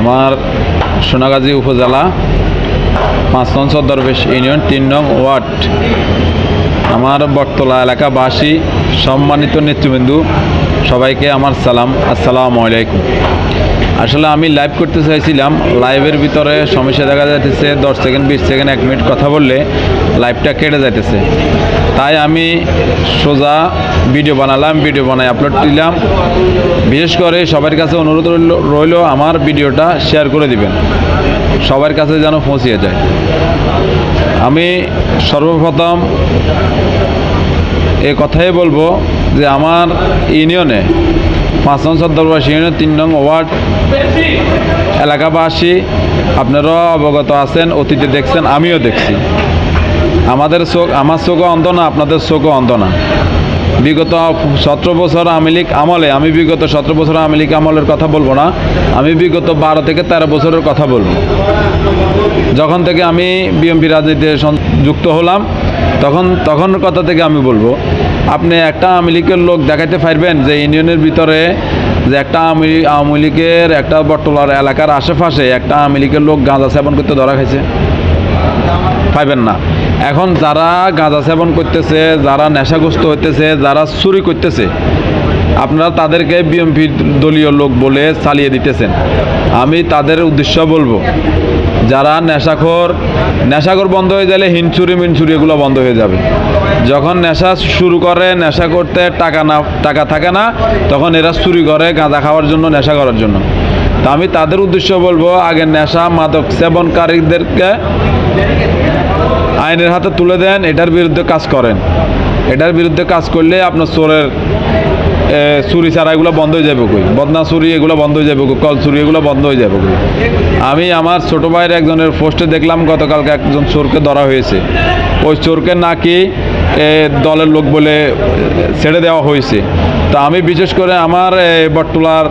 আমার সোনাগাজী উপজেলা পাঁচ নং সদরবেশ ইউনিয়ন, তিন নং ওয়ার্ড। আমার বটতলা এলাকাবাসী, সম্মানিত নেতৃবৃন্দু, সবাইকে আমার সালাম, আসসালামু আলাইকুম। আসলে আমি লাইভ করতে চাইছিলাম লাইভের ভিতরে সমস্যা দেখা যাইতেছে, দশ সেকেন্ড, বিশ সেকেন্ড, এক মিনিট কথা বললে লাইভটা কেটে যাইতেছে। তাই আমি সোজা ভিডিও বানালাম, ভিডিও বানাই আপলোড দিলাম। বিশেষ করে সবার কাছে অনুরোধ রইল আমার ভিডিওটা শেয়ার করে দিবেন। সবার কাছে যেন পৌঁছিয়ে যায়। আমি সর্বপ্রথম এ কথাই বলব যে আমার ইউনিয়নে পাঁচ নং সদরবাসী ইউনিয়ন তিন নং ওয়ার্ড এলাকাবাসী, আপনারাও অবগত আছেন, অতীতে দেখছেন, আমিও দেখছি। আমাদের চোখ, আমার চোখও অন্ধ না, আপনাদের চোখও অন্ধ না। বিগত সতেরো বছর আওয়ামী লীগ আমলে, আমি বিগত সতেরো বছর আওয়ামী লীগ আমলের কথা বলব না, আমি বিগত বারো থেকে তেরো বছরের কথা বলব। যখন থেকে আমি বিএমপি রাজনীতিতে যুক্ত হলাম, তখন তখন কথা থেকে আমি বলব, আপনি একটা আওয়ামী লীগের লোক দেখাইতে পারবেন যে ইউনিয়নের ভিতরে যে একটা আওয়ামী আওয়ামী লীগের একটা বটতলার এলাকার আশেপাশে একটা আওয়ামী লীগের লোক গাঁজা সেবন করতে ধরা খাইছে। পাইবেন না। এখন যারা গাঁজা সেবন করতেছে, যারা নেশাগ্রস্ত হইতেছে, যারা চুরি করতেছে, আপনারা তাদেরকে বিএমপি দলীয় লোক বলে চালিয়ে দিতেছেন। আমি তাদের উদ্দেশ্য বলব, যারা নেশাখোর নেশাখোর বন্ধ হয়ে গেলে হিনচুরি মিনচুরি এগুলো বন্ধ হয়ে যাবে। যখন নেশা শুরু করে, নেশা করতে টাকা না, টাকা থাকে না, তখন এরা চুরি করে গাঁজা খাওয়ার জন্য, নেশা করার জন্য। তা আমি তাদের উদ্দেশ্য বলব, আগে নেশা মাদক সেবনকারীদেরকে আইনের হাতে তুলে দেন, এটার বিরুদ্ধে কাজ করেন। এটার বিরুদ্ধে কাজ করলে আপনার চোরের চুরি ছাড়া এগুলো বন্ধ হয়ে যাবে কই? বদনা চুরি এগুলো বন্ধ হয়ে যাবে কল চুরি এগুলো বন্ধ হয়ে যাবে কই? আমি আমার ছোট ভাইয়ের একজনের পোস্টে দেখলাম, গতকালকে একজন চোরকে ধরা হয়েছে। ওই চোরকে নাকি দলের লোক বলে ছেড়ে দেওয়া হয়েছে। তো আমি বিশেষ করে আমার বটতলার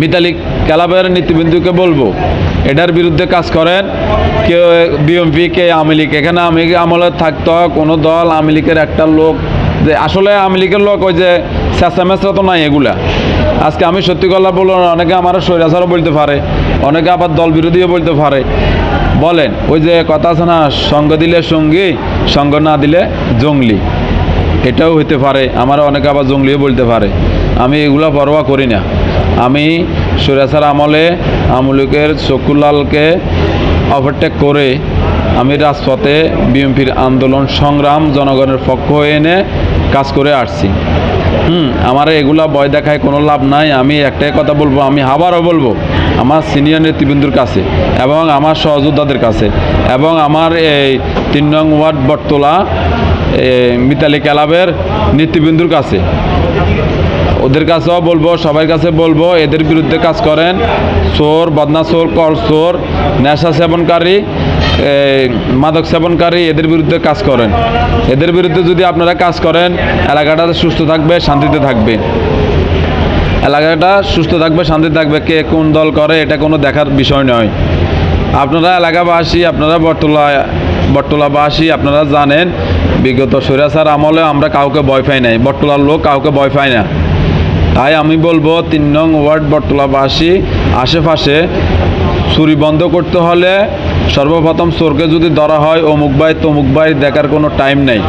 মিতালি ক্লাবের নীতিবিন্দুকে বলব এটার বিরুদ্ধে কাজ করেন। কেউ বিএমপি কে আওয়ামী লীগ। এখানে আমি আমলে থাকতো, কোনো দল আওয়ামী লীগের একটা লোক যে, আসলে আওয়ামী লীগের লোক ওই যে মেচা তো নাই এগুলা। আজকে আমি সত্যি কথা বলব, অনেকে আমার স্বৈরাচারও বলতে পারে, অনেকে আবার দল বিরোধীও বলতে পারে। বলেন, ওই যে কথা আছে না, সঙ্গ দিলে সঙ্গী, সঙ্গ না দিলে জঙ্গলি। এটাও হতে পারে আমার অনেকে আবার জঙ্গলিও বলতে পারে। আমি এগুলো পরোয়া করি না। আমি সুরেসার আমলে আমলুকের চকুলালকে ওভারটেক করে আমি রাজপথে বিএনপির আন্দোলন, সংগ্রাম, জনগণের পক্ষ হয়ে এনে কাজ করে আসছি। হুম, আমার এগুলা ভয় দেখায় কোনো লাভ নাই। আমি একটাই কথা বলব, আমি আবারও বলব, আমার সিনিয়র নেতৃবৃন্দুর কাছে এবং আমার সহযোদ্ধাদের কাছে এবং আমার এই তিন নং ওয়ার্ড বটতলা মিতালি ক্লাবের নেতৃবৃন্দুর কাছে। ওদের কাছেও বলব, সবার কাছে বলব, এদের বিরুদ্ধে কাজ করেন। চোর বদনা চোর কল চোর, নেশা সেবনকারী মাদক সেবনকারী, এদের বিরুদ্ধে কাজ করেন। এদের বিরুদ্ধে যদি আপনারা কাজ করেন, এলাকাটা সুস্থ থাকবে, শান্তিতে থাকবে। এলাকাটা সুস্থ থাকবে শান্তি থাকবে, কে কোন দল করে, এটা কোনো দেখার বিষয় নয়। আপনারা এলাকাবাসী, আপনারা বটতলা, বটতলাবাসী, আপনারা জানেন, বিগত স্বৈরাচার আমলে আমরা কাউকে ভয় পাই নাই। বটতলার লোক কাউকে ভয় পায় না। তাই আমি বলব, তিন নং ওয়ার্ড বটতলাবাসী, আশেপাশে চুরি বন্ধ করতে হলে সর্বপ্রথম চোরকে যদি ধরা হয়, অমুক ভাই তমুক ভাই দেখার কোনো টাইম নেই।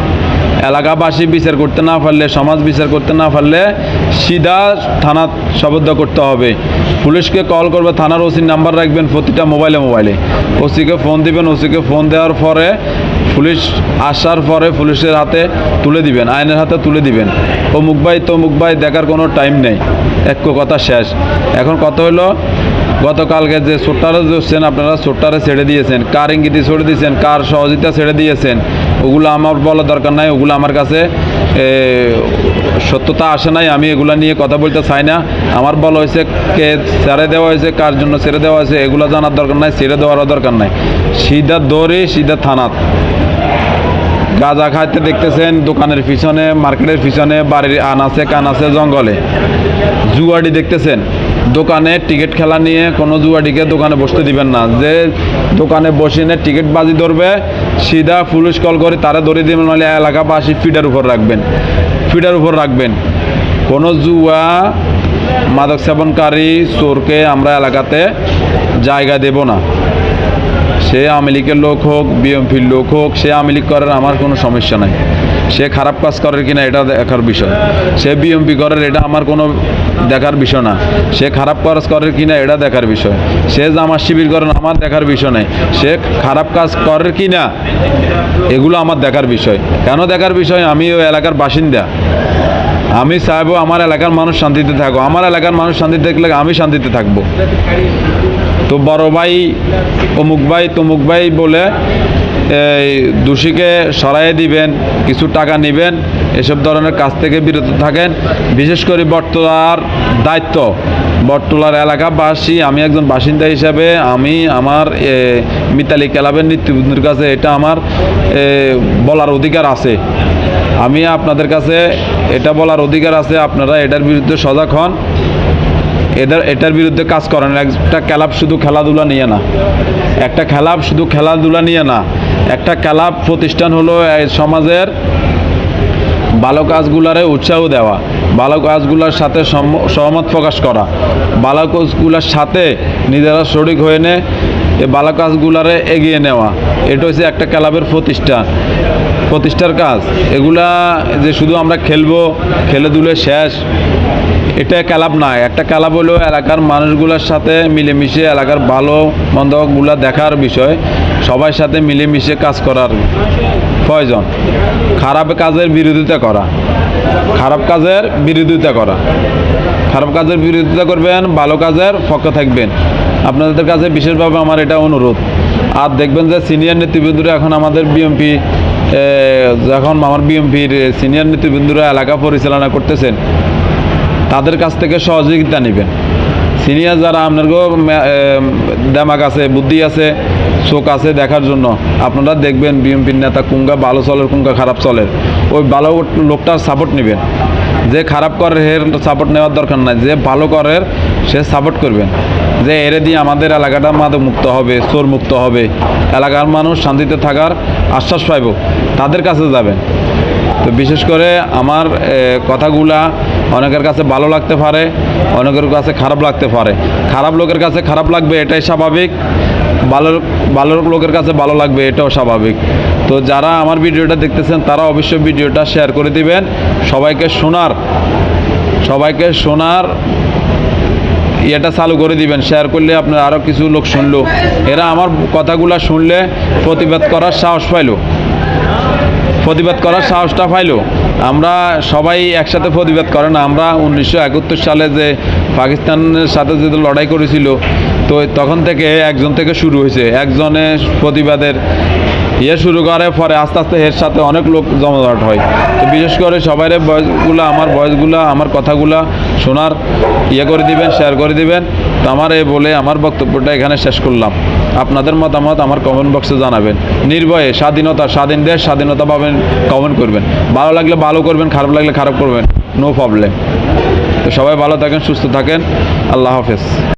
এলাকাবাসী বিচার করতে না পারলে, সমাজ বিচার করতে না পারলে সিধা থানা শবদ্ধ করতে হবে। পুলিশকে কল করবে, থানার ওসির নাম্বার রাখবেন প্রতিটা মোবাইলে মোবাইলে ওসিকে ফোন দিবেন, ওসিকে ফোন দেওয়ার পরে পুলিশ আসার পরে পুলিশের হাতে তুলে দিবেন, আইনের হাতে তুলে দিবেন। ও মুখবাই তো মুখবাই দেখার কোনো টাইম নেই। এক কথা শেষ। এখন কথা হলো গতকালকে যে ছোট্টারে ধরছেন, আপনারা সোট্টারে ছেড়ে দিয়েছেন কার ইঙ্গিতে ছেড়ে দিয়েছেন, কার সহযোগিতা ছেড়ে দিয়েছেন, ওগুলো আমার বলার দরকার নাই, ওগুলো আমার কাছে সত্যতা আসে নাই, আমি এগুলো নিয়ে কথা বলতে চাই না। আমার বলা হয়েছে কে ছেড়ে দেওয়া হয়েছে, কার জন্য ছেড়ে দেওয়া হয়েছে, এগুলো জানার দরকার নাই, ছেড়ে দেওয়ারও দরকার নাই। সিধা দৌড়ে, সিধা থানাত গাঁজা খাইতে দেখতেছেন, দোকানের পিছনে, মার্কেটের পিছনে, বাড়ির আনাচে কানাচে জঙ্গলে। জুয়াডি দেখতেছেন। দোকানে টিকিট খেলা নিয়ে কোনো জুয়াডিকে দোকানে বসতে দিবেন না। যে দোকানে বসে নিয়ে টিকিট বাজি ধরবে, সিধা পুলিশ কল করে তারা ধরে দিবেন, নাহলে এলাকাবাসী ফিডার উপর রাখবেন। ফিডার উপর রাখবেন। কোনো জুয়া মাদক সেবনকারী চোরকে আমরা এলাকাতে জায়গা দেব না। সে আওয়ামী লীগের লোক হোক বিএমপির লোক হোক, সে আওয়ামী লীগ করার আমার কোনো সমস্যা নাই। সে খারাপ কাজ করে কিনা এটা দেখার বিষয়। সে বিএমপি করার এটা আমার কোনো দেখার বিষয় না। সে খারাপ কাজ করে কিনা এটা দেখার বিষয়। সে জামার শিবির করেন আমার দেখার বিষয় নেই। সে খারাপ কাজ করে কিনা, এগুলো আমার দেখার বিষয়। কেন দেখার বিষয়? আমি ওই এলাকার বাসিন্দা। আমি চাইব আমার এলাকার মানুষ শান্তিতে থাকো। আমার এলাকার মানুষ শান্তিতে থাকলে আমি শান্তিতে থাকব। তো বড় ভাই, অমুক ভাই, তমুক ভাই বলে, এই দোষীকে সরাইয়ে দিবেন, কিছু টাকা নেবেন, এসব ধরনের কাজ থেকে বিরত থাকেন। বিশেষ করে বটতলার দায়িত্ব, বটতলার এলাকাবাসী, আমি একজন বাসিন্দা হিসাবে, আমি আমার মিতালি ক্লাবের নেতৃবৃন্দের কাছে এটা আমার বলার অধিকার আছে। আমি আপনাদের কাছে এটা বলার অধিকার আছে, আপনারা এটার বিরুদ্ধে সজাগ হন। এদের, এটার বিরুদ্ধে কাজ করেন। একটা ক্লাব শুধু খেলাধুলা নিয়ে না। একটা খেলাব শুধু খেলাধুলা নিয়ে না। একটা ক্লাব প্রতিষ্ঠান হলো সমাজের ভালো কাজগুলারে উৎসাহ দেওয়া, ভালো কাজগুলার সাথে সহমত প্রকাশ করা, ভালো কাজগুলোর সাথে নিজেরা শরিক হয়ে নে ভালো কাজগুলারে এগিয়ে নেওয়া। এটা হচ্ছে একটা ক্লাবের প্রতিষ্ঠা প্রতিষ্ঠার কাজ। এগুলা যে শুধু আমরা খেলব, খেলে দুলে শেষ। এটা ক্লাব না, একটা ক্লাব হলো এলাকার মানুষগুলোর সাথে মিলেমিশে এলাকার ভালো মন্দগুলা দেখার বিষয়, সবার সাথে মিলেমিশে কাজ করার প্রয়োজন। খারাপ কাজের বিরোধিতা করা, খারাপ কাজের বিরোধিতা করা। খারাপ কাজের বিরোধিতা করবেন, ভালো কাজের পক্ষে থাকবেন। আপনাদের কাছে বিশেষভাবে আমার এটা অনুরোধ। আর দেখবেন যে সিনিয়র নেতৃবৃন্দরা এখন আমাদের বিএমপি যখন আমার বিএমপির সিনিয়র নেতৃবৃন্দরা এলাকা পরিচালনা করতেছেন তাদের কাছ থেকে সহযোগিতা নেবেন। সিনিয়র যারা আপনার দেমাগ আছে, বুদ্ধি আছে, চোখ আছে দেখার জন্য, আপনারা দেখবেন বিএনপির নেতা কুঙ্গা ভালো চলের, কুঙ্গা খারাপ চলের। ওই ভালো লোকটার সাপোর্ট নেবেন। যে খারাপ করে, হের সাপোর্ট নেওয়ার দরকার নাই। যে ভালো করে, সে সাপোর্ট করবেন। যে এরে দিয়ে আমাদের এলাকাটা মাদক মুক্ত হবে চোর মুক্ত হবে। এলাকার মানুষ শান্তিতে থাকার আশ্বাস পাইব। তাদের কাছে যাবেন। তো বিশেষ করে আমার কথাগুলা অনেকের কাছে ভালো লাগতে পারে, অনেকের কাছে খারাপ লাগতে পারে। খারাপ লোকের কাছে খারাপ লাগবে, এটাই স্বাভাবিক। ভালো ভালো লোকের কাছে ভালো লাগবে, এটাও স্বাভাবিক। তো যারা আমার ভিডিওটা দেখতেছেন, তারা অবশ্যই ভিডিওটা শেয়ার করে দিবেন। সবাইকে শোনার সবাইকে শোনার ইয়েটা চালু করে দিবেন। শেয়ার করলে আপনার আরও কিছু লোক শুনলো। এরা আমার কথাগুলো শুনলে প্রতিবাদ করার সাহস পাইলো। প্রতিবাদ করার সাহসটা পাইলো। আমরা সবাই একসাথে প্রতিবাদ করে না আমরা উনিশশো একাত্তর সালে যে পাকিস্তানের সাথে যে লড়াই করেছিল, তো তখন থেকে একজন থেকে শুরু হয়েছে। একজনের প্রতিবাদের ইয়ে শুরু করে, পরে আস্তে আস্তে এর সাথে অনেক লোক জমাট হয়। তো বিশেষ করে সবাই বয়সগুলো, আমার বয়সগুলো, আমার কথাগুলা শোনার ইয়ে করে দিবেন শেয়ার করে দিবেন। তো আমার এই বলে আমার বক্তব্যটা এখানে শেষ করলাম। আপনাদের মতামত আমার কমেন্ট বক্সে জানাবেন। নির্ভয়ে স্বাধীনতা, স্বাধীন দেশ, স্বাধীনতা পাবেন কমেন্ট করবেন। ভালো লাগলে ভালো করবেন, খারাপ লাগলে খারাপ করবেন নো প্রবলেম তো সবাই ভালো থাকেন, সুস্থ থাকেন। আল্লাহ হাফেজ।